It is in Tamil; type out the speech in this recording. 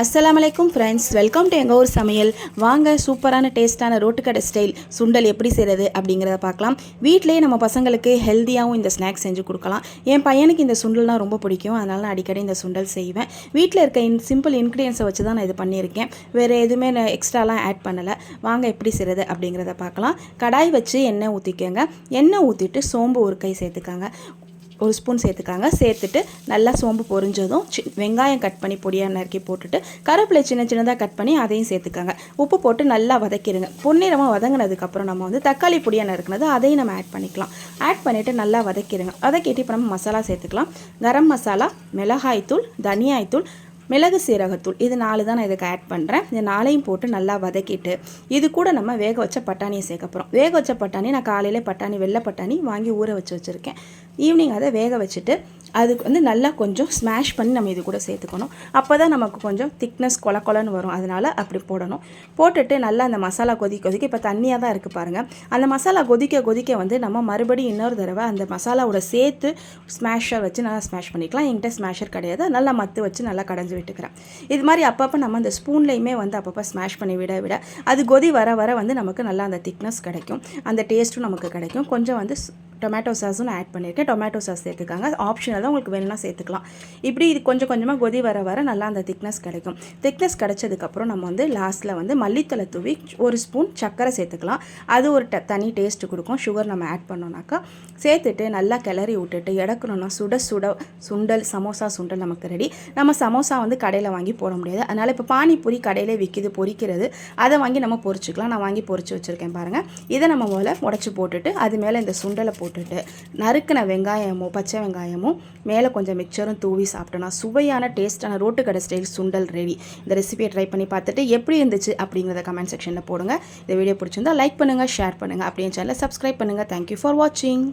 அஸ்லாமலைக்கும் ஃப்ரெண்ட்ஸ் வெல்கம் டு எங்கள் ஊர் சமையல். வாங்க சூப்பரான டேஸ்ட்டான ரோட்டுக்கடை ஸ்டைல் சுண்டல் எப்படி செய்கிறது அப்படிங்கிறத பார்க்கலாம். வீட்டிலேயே நம்ம பசங்களுக்கு ஹெல்த்தியாகவும் இந்த ஸ்நாக்ஸ் செஞ்சு கொடுக்கலாம். என் பையனுக்கு இந்த சுண்டல்னால் ரொம்ப பிடிக்கும். அதனால் நான் அடிக்கடி இந்த சுண்டல் செய்வேன். வீட்டில் இருக்க இன் சிம்பிள் இன்க்ரீடியன்ஸை வச்சு தான் நான் இது பண்ணியிருக்கேன். வேறு எதுவுமே நான் எக்ஸ்ட்ராலாம் ஆட் பண்ணலை. வாங்க எப்படி செய்கிறது அப்படிங்கிறத பார்க்கலாம். கடாய் வச்சு எண்ணெய் ஊற்றிக்கோங்க எண்ணெய் ஊற்றிட்டு சோம்பு ஒரு கை சேர்த்துக்காங்க. ஒரு ஸ்பூன் சேர்த்துக்காங்க சேர்த்துட்டு நல்லா சோம்பு பொரிஞ்சதும் சி வெங்காயம் கட் பண்ணி பொடியாக நறுக்கி போட்டுட்டு கருவேப்பிலை சின்ன சின்னதாக கட் பண்ணி அதையும் சேர்த்துக்காங்க. உப்பு போட்டு நல்லா வதக்கிடுங்க பொன்னிறமாக வதங்கினதுக்கப்புறம் நம்ம வந்து தக்காளி பொடியாக நறுக்கினது அதையும் நம்ம ஆட் பண்ணிக்கலாம். ஆட் பண்ணிவிட்டு நல்லா வதக்கிடுங்க வதக்கிட்டு இப்போ நம்ம மசாலா சேர்த்துக்கலாம். கரம் மசாலா மிளகாய்த்தூள் தனியாய்த்தூள் மிளகு சீரகத்தூள் இது நாலு தான் நான் இதுக்கு ஆட் பண்ணுறேன் இந்த நாளையும் போட்டு நல்லா வதக்கிட்டு இது கூட நம்ம வேக வச்ச பட்டாணியை சேர்க்க போகிறோம் வேக வச்ச பட்டாணி நான் காலையில் பட்டாணி வெள்ளை பட்டாணி வாங்கி ஊற வச்சு வச்சுருக்கேன். ஈவினிங் அதை வேக வச்சுட்டு அதுக்கு வந்து நல்லா கொஞ்சம் ஸ்மாஷ் பண்ணி நம்ம இது கூட சேர்த்துக்கணும். அப்போ தான் நமக்கு கொஞ்சம் திக்னஸ் கொல கொலன்னு வரும். அதனால் அப்படி போடணும். போட்டுட்டு நல்லா அந்த மசாலா கொதிக்க கொதிக்க இப்போ தண்ணியாக தான் இருக்குது பாருங்கள் அந்த மசாலா கொதிக்க கொதிக்க வந்து நம்ம மறுபடியும் இன்னொரு தடவை அந்த மசாலாவோட சேர்த்து ஸ்மாஷர் வச்சு நல்லா ஸ்மாஷ் பண்ணிக்கலாம். என்கிட்ட ஸ்மாஷர் கிடையாது. நல்லா மத்து வச்சு நல்லா கடைஞ்சி விட்டுக்கிறேன். இது மாதிரி அப்பப்போ நம்ம அந்த ஸ்பூன்லேயுமே வந்து அப்பப்போ ஸ்மாஷ் பண்ணி விட விட அது கொதி வர வர வந்து நமக்கு நல்லா அந்த திக்னஸ் கிடைக்கும். அந்த டேஸ்ட்டும் நமக்கு கிடைக்கும். கொஞ்சம் வந்து டொமேட்டோ சாஸும் நான் ஆட் பண்ணியிருக்கேன். டொமேட்டோ சாஸ் சேர்த்துக்காங்க. ஆப்ஷனல் தான். உங்களுக்கு வேணும்னா சேர்த்துக்கலாம். இப்படி இது கொஞ்சம் கொஞ்சமாக கொதி வர வர நல்லா அந்த திக்னஸ் கிடைக்கும். திக்னஸ் கிடைச்சதுக்கப்புறம் நம்ம வந்து லாஸ்ட்டில் வந்து மல்லித்தலை தூவி ஒரு ஸ்பூன் சர்க்கரை சேர்த்துக்கலாம். அது ஒரு ட தனி டேஸ்ட்டு கொடுக்கும். சுகர் நம்ம ஆட் பண்ணோம்னாக்கா சேர்த்துட்டு நல்லா கிளறி விட்டுட்டு இடக்கணும்னா சுட சுட சுண்டல் சமோசா சுண்டல் நமக்கு ரெடி நம்ம சமோசா வந்து கடையில் வாங்கி போட முடியாது. அதனால் இப்போ பானிபூரி கடையிலே விற்கிது பொரிக்கிறது. அதை வாங்கி நம்ம பொறிச்சுக்கலாம் நான் வாங்கி பொரிச்சு வச்சுருக்கேன் பாருங்கள் இதை நம்ம முதல்ல உடச்சி போட்டுட்டு அது மேலே இந்த சுண்டலை போட்டு போட்டுட்டு நறுக்கின வெங்காயமும் பச்சை வெங்காயமும் மேலே கொஞ்சம் மிக்சரும் தூவி சாப்பிட்டோன்னா சுவையான டேஸ்ட்டான ரோட்டு கடை ஸ்டைல் சுண்டல் ரெடி இந்த ரெசிபியை ட்ரை பண்ணி பார்த்துட்டு எப்படி இருந்துச்சு அப்படிங்கிறத கமெண்ட் செக்ஷனில் போடுங்க. இந்த வீடியோ பிடிச்சிருந்தா லைக் பண்ணுங்கள் ஷேர் பண்ணுங்கள் அப்படியே சேனலை சப்ஸ்கிரைப் பண்ணுங்கள் தேங்க்யூ ஃபார் வாட்சிங்